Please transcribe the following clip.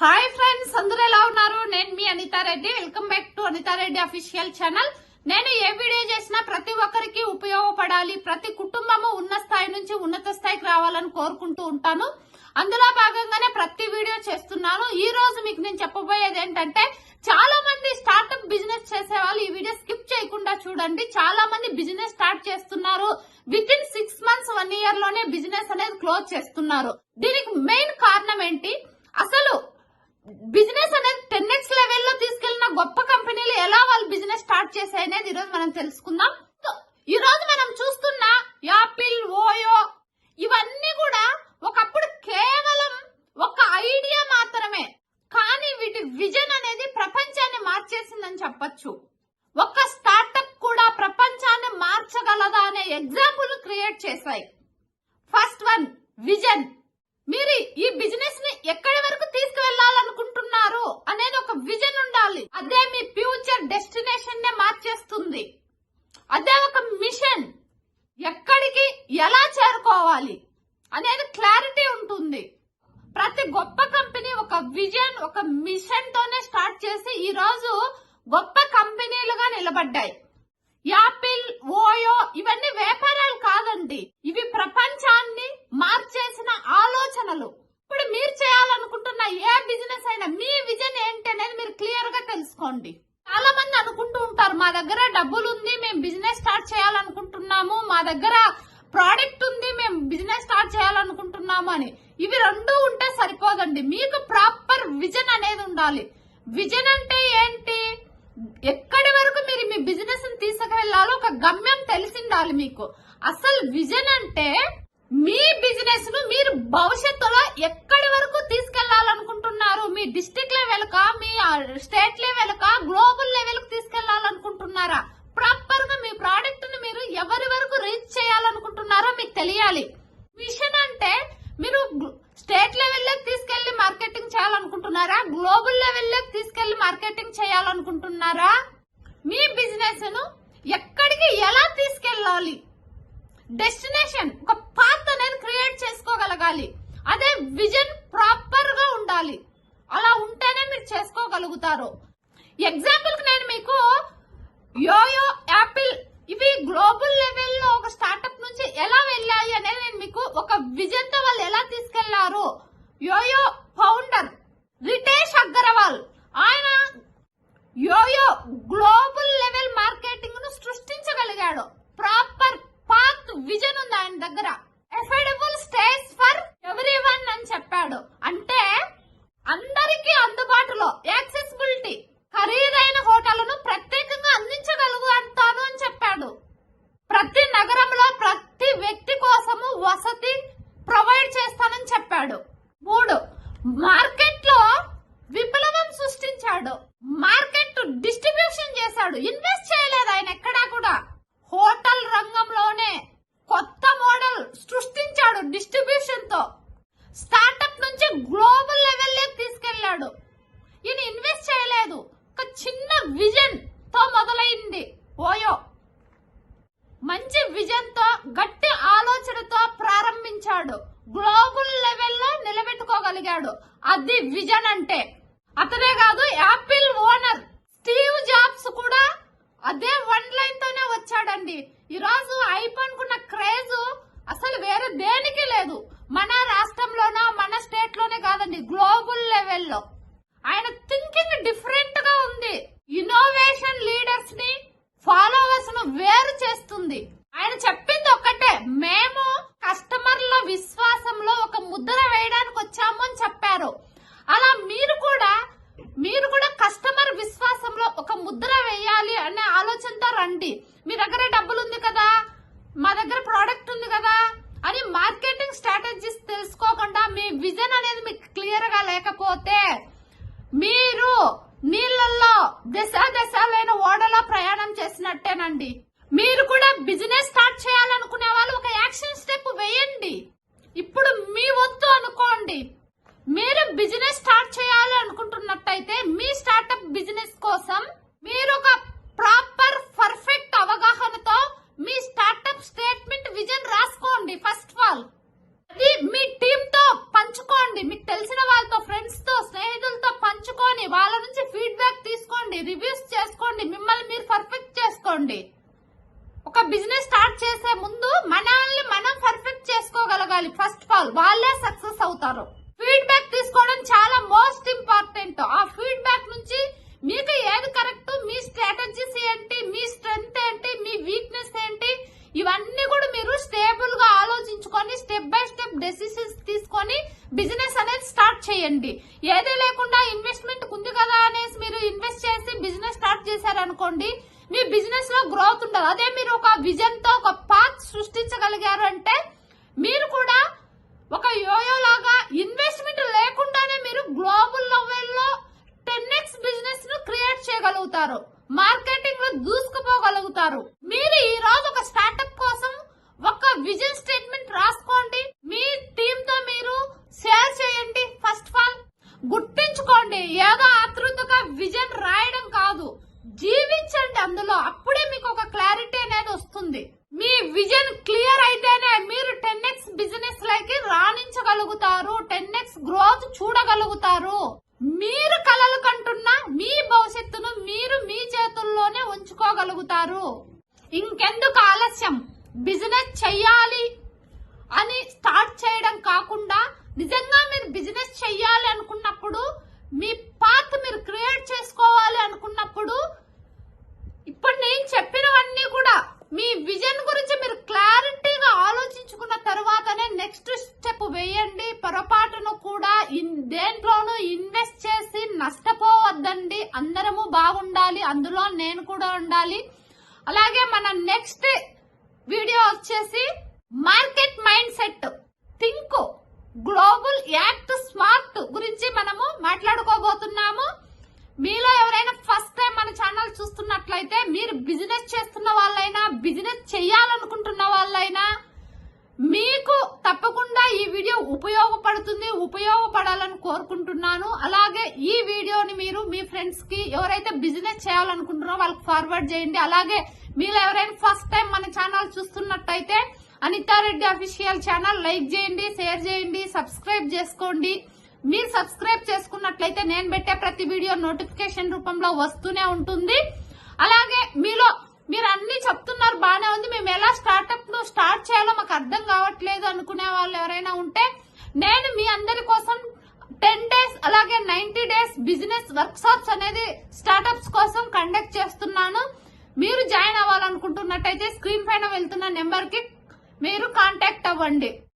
Hi friends అందరూ ఎలా ఉన్నారు? నేను మీ Anitha Reddy. Welcome back to Anitha Reddy official channel నేను ఏ వీడియో చేసినా ప్రతి ఒక్కరికి ఉపయోగపడాలి. ప్రతి కుటుంబము ఉన్న స్థాయి నుంచి ఉన్నత స్థాయికి రావాలని కోరుకుంటూ ఉంటాను. అందులో భాగంగానే ప్రతి వీడియో చేస్తున్నాను. ఈ రోజు మీకు నేను చెప్పబోయేది ఏంటంటే చాలా మంది స్టార్ట్అప్ బిజినెస్ చేసే వాళ్ళు ఈ వీడియో స్కిప్ చేయకుండా చూడండి. చాలా మంది బిజినెస్ స్టార్ట్ చేస్తున్నారు. With in six months one ఇయర్లోనే బిజినెస్ అనేది క్లోజ్ చేస్తున్నారు. దీనికి మెయిన్ కారణం ఏంటి? బిజినెస్ అనేది టెన్ ఎక్స్ లెవెల్లో తీసుకెళ్ళిన గొప్ప కంపెనీలు ఎలా వాళ్ళు బిజినెస్ స్టార్ట్ చేశాయి అనేది ఈ రోజు మనం తెలుసుకుందాం. ఈ రోజు మనం చూస్తున్న యాపిల్ ఓయో ఇవన్నీ కూడా ఒకప్పుడు కేవలం ఒక ఐడియా మాత్రమే. కానీ వీటి విజన్ అనేది ప్రపంచాన్ని మార్చేసిందని చెప్పొచ్చు. ఒక స్టార్టప్ కూడా ప్రపంచాన్ని మార్చగలదా అనే ఎగ్జాంపుల్ క్రియేట్ చేశాయి. First one vision. మీరు ఈ బిజినెస్ని ఎక్కడి వరకు తీసుకువెళ్ళాలనుకుంటున్నారు అనేది ఒక విజన్ ఉండాలి అదే మీ ఫ్యూచర్ డెస్టినేషన్ నే మార్చేస్తుంది అదే ఒక మిషన్ ఎక్కడికి ఎలా చేరుకోవాలి అనేది క్లారిటీ ఉంటుంది ప్రతి గొప్ప కంపెనీ ఒక విజన్ ఒక మిషన్ తోనే స్టార్ట్ చేసి ఈ రోజు గొప్ప కంపెనీలుగా నిలబడ్డాయి. యాపిల్ ఓయో ఇవన్నీ వ్యాపారాలు కాదండి. ఇవి ప్రపంచాన్ని మార్చేసిన ఆలోచనలు. ఇప్పుడు మీరు చేయాలనుకుంటున్న ఏ బిజినెస్ అయినా మీ విజన్ ఏంటి అనేది మీరు క్లియర్గా తెలుసుకోండి. చాలా మంది అనుకుంటూ ఉంటారు మా దగ్గర డబ్బులు ఉంది మేము బిజినెస్ స్టార్ట్ చేయాలనుకుంటున్నాము. మా దగ్గర ప్రోడక్ట్ ఉంది మేము బిజినెస్ స్టార్ట్ చేయాలనుకుంటున్నాము అని. ఇవి రెండు ఉంటే సరిపోదండి మీకు ప్రాపర్ విజన్ అనేది ఉండాలి. విజన్ అంటే ఏంటి? ఎక్కడి వరకు మీరు మీ బిజినెస్ని తీసుకువెళ్ళాలో ఒక గమ్యం తెలిసిండాలి మీకు. అసలు విజన్ అంటే మీ బిజినెస్ను మీరు భవిష్యత్తులో ఎక్కడి వరకు తీసుకెళ్ళాలనుకుంటున్నారు మీ డిస్ట్రిక్ట్ లెవెల్ కా మీ స్టేట్ లెవెల్ కా గ్లోబల్ లెవెల్కు తీసుకెళ్ళాలనుకుంటున్నారా ప్రాపర్గా మీ ప్రోడక్ట్ను మీరు ఎవరి వరకు రీచ్ చేయాలనుకుంటున్నారో మీకు తెలియాలి. మిషన్ అంటే మీరు స్టేట్ లెవెల్లో తీసుకెళ్ళి చేయాలనుకుంటున్నారా గ్లోబల్ లెవెల్లోకి తీసుకెళ్ళి మార్కెటింగ్ చేయాలనుకుంటున్నారా? మీ బిజినెస్ను ఎక్కడికి ఎలా తీసుకెళ్ళాలి? డెస్టినేషన్ ఒక పాత్ అనేది క్రియేట్ చేసుకోగలగాలి. అదే విజన్ ప్రాపర్గా ఉండాలి. అలా ఉంటేనే మీరు చేసుకోగలుగుతారు. ఎగ్జాంపుల్కి నేను మీకు యోయో యాపిల్ ఇవి గ్లోబల్ లెవెల్లో ఒక స్టార్ట్అప్ నుంచి ఎలా వెళ్ళాయి అనేది నేను మీకు ఒక విజన్తో వాళ్ళు ఎలా తీసుకెళ్ళారు? యోయో రిటేష్ అగర్వాల్ ఆయన యోయో గ్లోబల్ లెవెల్ మార్కెటింగ్ను సృష్టించగలిగాడు. ప్రాపర్ పాత్ విజన్ ఉంది ఆయన దగ్గర. Affordable stage for everyone అని చెప్పాడు. అంటే అందరికీ అందుబాటులో యాక్సెసిబిలిటీ ఖరీదైన హోటళ్ళను ప్రత్యేకంగా అందించగలుగుతాను అని చెప్పాడు. ప్రతి నగరంలో ప్రతి వ్యక్తి కోసము వసతి ప్రొవైడ్ చేస్తానని చెప్పాడు. మూడు మార్కెట్ చేశాడు. మార్కెట్ డిస్ట్రిబ్యూషన్ చేశాడు. ఇన్వెస్ట్ చేయలేదు ఆయన ఎక్కడా కూడా. హోటల్ రంగంలోనే కొత్త మోడల్ సృష్టించాడు డిస్ట్రిబ్యూషన్తో స్టార్టప్ నుంచి గ్లోబల్ లెవెల్ తీసుకెళ్ళాడు ఈయన ఇన్వెస్ట్ చేయలేదు. ఒక చిన్న విజన్తో మొదలైంది ఓయో. మంచి విజన్తో గట్టి ఆలోచనతో ప్రారంభించాడు. గ్లోబల్ లెవెల్లో నిలబెట్టుకోగలిగాడు. అది విజన్ అంటే అతనే కాదు యాపిల్ ఓనర్ స్టీవ్ జాబ్స్ కూడా అదే వన్ లైన్ తోనే వచ్చాడండి. ఈ రోజు ఐఫోన్ కున్న క్రేజ్ అసలు వేరే దేనికి లేదు. మన రాష్ట్రంలోనో మన స్టేట్లోనే కాదండి గ్లోబల్ లెవెల్లో ఆయన థింకింగ్ డిఫరెంట్గా ఉంది ఇన్నోవేషన్ లీడర్స్ని ఫాలోవర్స్ను వేరు చేస్తుంది ఆయన చెప్పింది ఒక్కటే మేము కస్టమర్ల విశ్వాసంలో ఒక ముద్ర వేయడానికి వచ్చాము అని చెప్పారు అలా మీరు కూడా మీరు కూడా కస్టమర్ విశ్వాసంలో ఒక ముద్ర వేయాలి అనే ఆలోచనతో రండి మీ దగ్గర డబ్బులు ఉంది కదా మా దగ్గర ప్రోడక్ట్ ఉంది కదా అని మార్కెటింగ్ స్ట్రాటజీస్ తెలుసుకోకుండా మీ విజన్ అనేది మీకు క్లియర్గా లేకపోతే మీరు నీళ్ళల్లో దశ దశలైన ఓడలో ప్రయాణం చేసినట్టేనండి. మీరు కూడా బిజినెస్ స్టార్ట్ చేయాలనుకునే వాళ్ళు ఒక యాక్షన్ స్టెప్ వేయండి. ఇప్పుడు మీ వద్దు అనుకోండి. మీరు బిజినెస్ అవుతారు ఫీడ్బ్యాక్ తీసుకోవడం చాలా మోస్ట్ ఇంపార్టెంట్ ఆ ఫీడ్బ్యాక్ నుంచి మీకు ఏది కరెక్ట్ మీ స్ట్రాటజీస్ ఏంటి మీ స్ట్రెంగ్త్ ఏంటి మీ వీక్నెస్ ఏంటి ఇవన్నీ కూడా మీరు స్టేబుల్గా ఆలోచించుకొని స్టెప్ బై స్టెప్ డెసిషన్స్ తీసుకొని బిజినెస్ అనేది స్టార్ట్ చేయండి. ఏదే లేకుండా ఇన్వెస్ట్మెంట్ ఉంది కదా అనేసి మీరు ఇన్వెస్ట్ చేసి బిజినెస్ స్టార్ట్ చేశారనుకోండి మీ బిజినెస్లో గ్రోత్ ఉండదు అదే మీరు ఒక విజన్తో ఒక పాత్ సృష్టించగలిగారు అంటే మీరు కూడా ఒక ఇన్వెస్ట్మెంట్ లేకుండానే మీరు గ్లోబల్ లెవెల్లో టెన్ ఎక్స్ బిజినెస్ను క్రియేట్ చేయగలుగుతారు. మార్కెటింగ్లో దూసుకుపోగలుగుతారు. మీరు ఈ రోజు ఒక స్టార్టప్ కోసం ఒక విజన్ స్టేట్మెంట్ రాసుకోండి. మీ టీమ్తో మీరు షేర్ చేయండి. ఫస్ట్ ఆఫ్ ఆల్ గుర్తించుకోండి ఏదో ఆతృతగా విజన్ రాయడం కాదు. జీవించండి అందులో అప్పుడే మీకు ఒక క్లారిటీ అనేది వస్తుంది మీ విజన్ క్లియర్ అయితేనే మీరు టెన్ ఎక్స్ బిజినెస్ లకి చూడగలుగుతారు టెన్ ఎక్స్ గ్రోత్ చూడగలుగుతారు. మీరు కలలు కంటున్న మీ భవిష్యత్తును మీరు మీ చేతుల్లోనే ఉంచుకోగలుగుతారు. ఇంకెందుకు ఆలస్యం? బిజినెస్ చెయ్యాలి అని స్టార్ట్ చేయడం కాకుండా నిజంగా మీరు బిజినెస్ చెయ్యాలి అనుకున్నప్పుడు మీ పాత్ మీరు క్రియేట్ చేసుకోవాలి అనుకున్నప్పుడు ఇప్పుడు నేను చెప్పినవన్నీ కూడా మీ విజన్ గురించి మీరు క్లారిటీగా ఆలోచించుకున్న తర్వాతనే నెక్స్ట్ వైపు వేయండి పొరపాటును కూడా దేంట్లోనూ ఇన్వెస్ట్ చేసి నష్టపోవద్దండి. అందరము బాగుండాలి అందులో నేను కూడా ఉండాలి. అలాగే మన నెక్స్ట్ వీడియో వచ్చేసి market mindset. Think global act smart గురించి మనము మాట్లాడుకోబోతున్నాము. మీలో ఎవరైనా ఫస్ట్ టైం మన ఛానల్ చూస్తున్నట్లయితే మీరు బిజినెస్ చేస్తున్న వాళ్ళైనా బిజినెస్ చేయాలనుకుంటున్న వాళ్ళైనా మీకు తప్పకుండా ఉపయోగపడుతుంది ఉపయోగపడాలని కోరుకుంటున్నాను. అలాగే ఈ వీడియోని మీరు మీ ఫ్రెండ్స్కి ఎవరైతే బిజినెస్ చేయాలనుకుంటున్నారో వాళ్ళకి ఫార్వర్డ్ చేయండి. అలాగే మీరు ఎవరైనా ఫస్ట్ టైం మన ఛానల్ చూస్తున్నట్టయితే అనితారెడ్డి అఫీషియల్ ఛానల్ లైక్ చేయండి షేర్ చేయండి సబ్స్క్రైబ్ చేసుకోండి. మీరు సబ్స్క్రైబ్ చేసుకున్నట్లయితే నేను పెట్టే ప్రతి వీడియో నోటిఫికేషన్ రూపంలో వస్తూనే ఉంటుంది. అలాగే మీలో మీరు అన్ని చెప్తున్నారు బానే ఉంది. మేము ఎలా స్టార్ట్అప్ను స్టార్ట్ చేయాలో మాకు అర్థం కావట్లేదు అనుకునే వాళ్ళు ఎవరైనా ఉంటే నేను మీ అందరి కోసం టెన్ డేస్ అలాగే ninety days business workshops అనేది స్టార్ట్అప్స్ కోసం కండక్ట్ చేస్తున్నాను. మీరు జాయిన్ అవ్వాలనుకుంటున్నట్టయితే స్క్రీన్ పైన వెళ్తున్న నెంబర్కి మీరు కాంటాక్ట్ అవ్వండి.